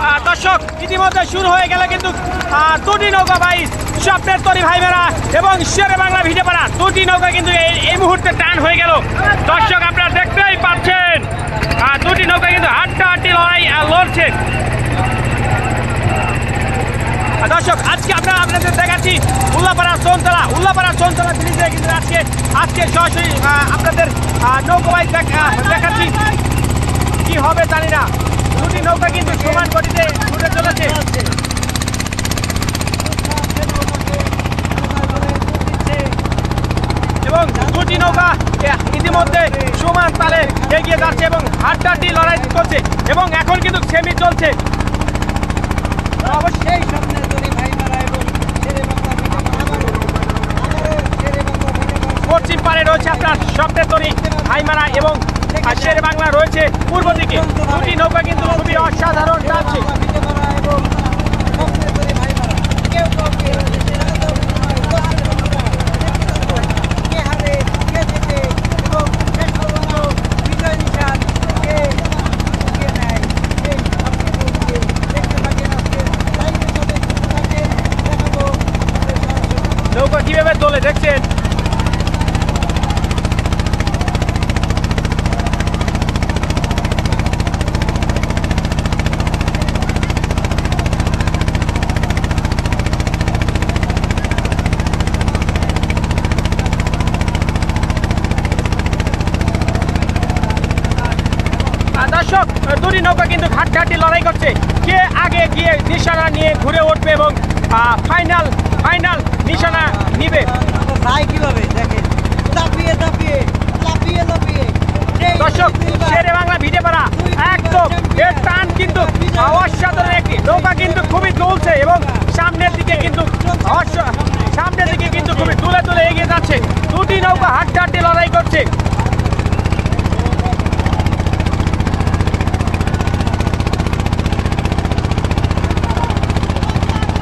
দর্শক ইতিমধ্যে শুরু হয়ে গেল কিন্তু দুটি নৌকা বাইশ স্বপ্নের তরি ভাই মেরা এবং শেরে বাংলা ভিজে পাড়া। দুটি নৌকা কিন্তু এই মুহূর্তে টান হয়ে গেল। দর্শক আপনারা দেখতেই পাচ্ছেন দুটি নৌকা কিন্তু হাড্ডা হাড্ডি লড়াই আহ, লড়ছে। দর্শক আজকে আমরা আপনাদের দেখাচ্ছি উল্লাপাড়া সোনতলা উল্লাপাড়া সোনতলা ব্রিজে কিন্তু আজকে আজকে সরাসরি আপনাদের নৌকাবাই দেখাচ্ছি। কি হবে জানি না। দুটি নৌকা কিন্তু সমান গতিতে ছুটে চলেছে এবং দুটি নৌকা এ, ইতিমধ্যে সমান তালে এগিয়ে যাচ্ছে এবং হাড্ডাহাড্ডি লড়াই করছে এবং এখন কিন্তু সেমি চলছে। অবশ্যই পশ্চিম পারে রয়েছে আপনার স্বপ্নের তরি হাইমারা এবং শের বাংলা রয়েছে পূর্ব দিকে। দুটি নৌকা কিন্তু খুবই অসাধারণ। দুটি নৌকা কিন্তু ঘাটঘাটি লড়াই করছে। কে আগে গিয়ে নিশানা নিয়ে ঘুরে উঠবে এবং